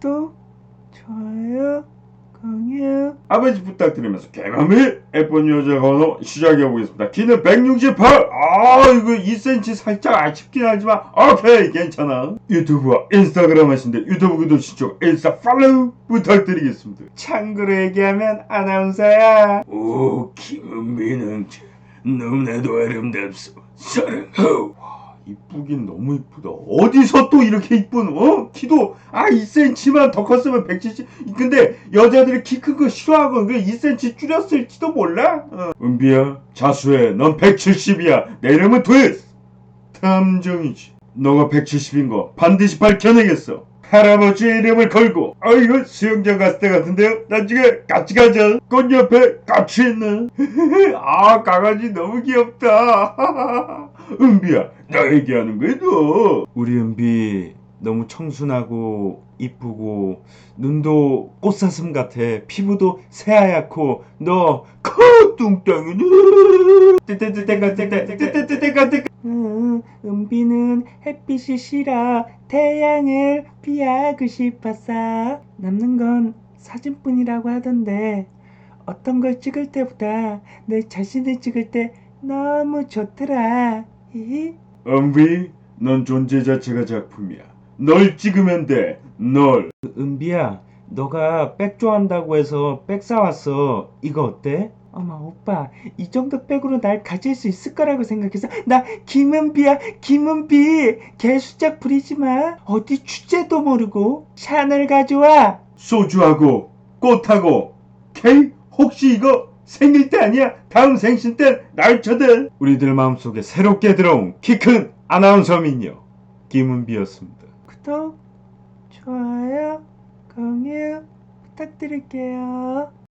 구독, 좋아요, 공유. 아버지 부탁드리면서 개감이 예쁜 여자 번호 시작해 보겠습니다. 키는 168! 아, 이거 2cm 살짝 아쉽긴 하지만, 오케이, 괜찮아. 유튜브와 인스타그램 하신데 유튜브 구독 신청, 인스타 팔로우 부탁드리겠습니다. 참고로 얘기하면 아나운서야. 오, 김은비는 너무나도 아름답소. 사랑하오. 와, 이쁘긴 너무 이쁘다. 어디서 또 이렇게 이쁜, 어? 키도, 아, 2cm만 더 컸으면 170. 근데 여자들이 키 큰 거 싫어하고, 그 2cm 줄였을지도 몰라? 어. 은비야, 자수해. 넌 170이야. 내 이름은 트위스. 탐정이지. 너가 170인 거 반드시 밝혀내겠어. 할아버지의 이름을 걸고 아 이거 수영장 갔을 때 같은데요? 나중에 같이 가자 꽃 옆에 같이 있는. 아 강아지 너무 귀엽다. 은비야 나 얘기하는 거야 너? 우리 은비 너무 청순하고 이쁘고 눈도 꽃사슴 같아 피부도 새하얗고 너 커뚱땅이니 은비는 햇빛이 싫어 태양을 피하고 싶었어 남는 건 사진뿐이라고 하던데 어떤 걸 찍을 때보다 내 자신을 찍을 때 너무 좋더라. 은비, 넌 존재 자체가 작품이야. 널 찍으면 돼. 널. 은비야, 너가 백 좋아한다고 해서 백 사왔어. 이거 어때? 어머 오빠 이 정도 백으로 날 가질 수 있을 거라고 생각해서 나 김은비야 김은비 개수작 부리지 마 어디 주제도 모르고 샤넬 가져와 소주하고 꽃하고 케이 혹시 이거 생일 때 아니야? 다음 생신 때 날 쳐대. 우리들 마음속에 새롭게 들어온 키 큰 아나운서 민요 김은비였습니다. 구독 좋아요 공유 부탁드릴게요